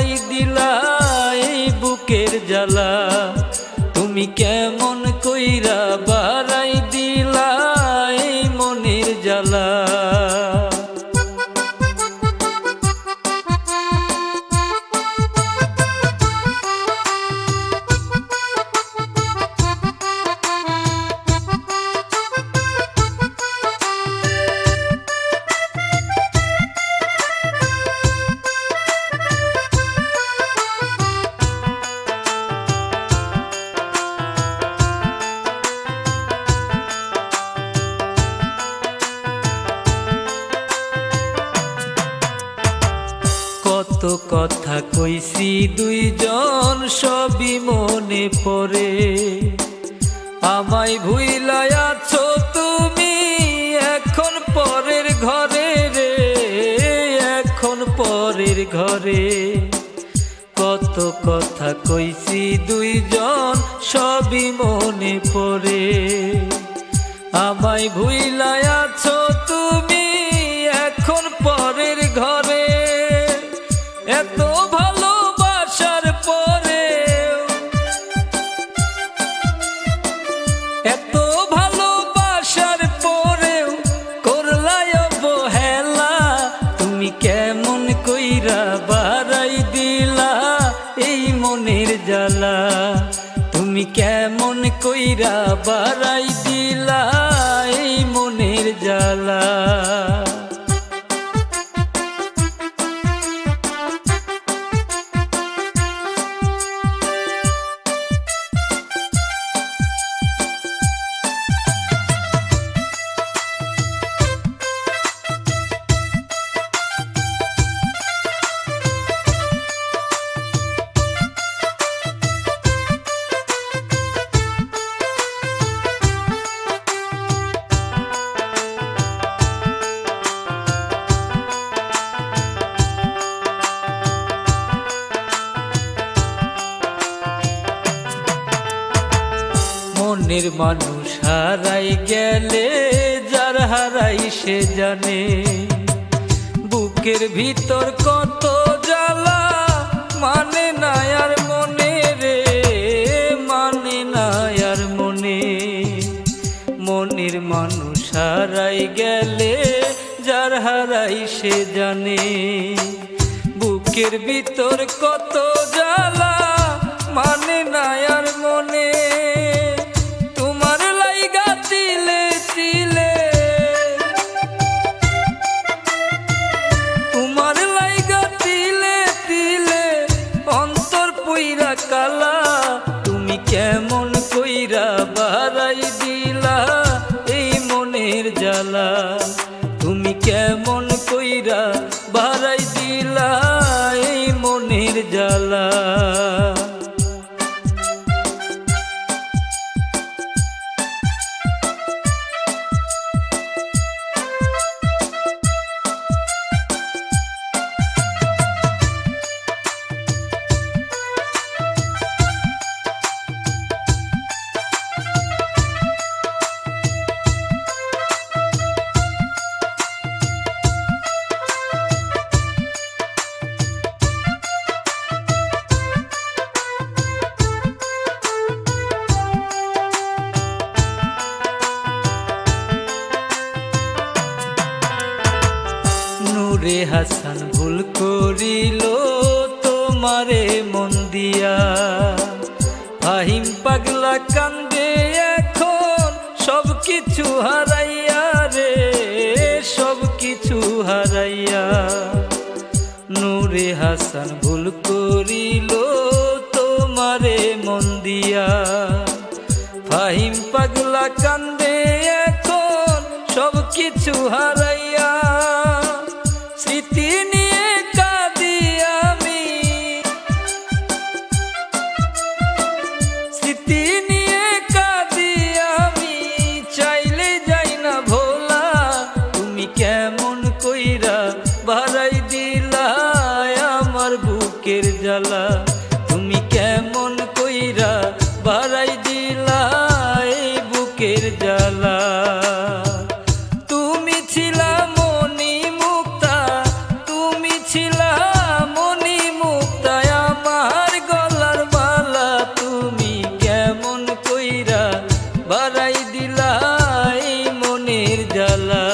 লাই দিলা এই বুকের জ্বালা। তুমি কেমন কইরা বা কত কথা কইছি, দুইজন সবই মনে পড়ে। আমায় ভুইলাই আছো তুমি, এখন পরের ঘরে রে, এখন পরের ঘরে। কত কথা কইছি, দুইজন সবই মনে পড়ে। আমায় ভুইলাই আছো কইরা বাড়াই দিলা এই মনের জ্বালা। তুমি কেমন কইরা বাড়াই দিলা এই মনের জ্বালা। মনের মানুষ হারাই গেলে, যার হারাই সে জানে। বুকের ভিতর কত জ্বালা মানে না আর মনে রে মানে না আর মনে। মনের মানুষ হারাই গেলে, যার হারাই সে জানে। বুকের ভিতর কত জ্বালা মানে জ্বালা। নূরে হাসান, ভুল করিল তোমারে মন দিয়া। ফাহিম পাগলা কান্দে এখন সব কিছু হারাইয়া রে সব কিছু হারাইয়া। নূরে হাসান, ভুল করিল তোমারে মন দিয়া। ফাহিম পাগলা কান্দে এখন সব কিছু হারাইয়া। dalam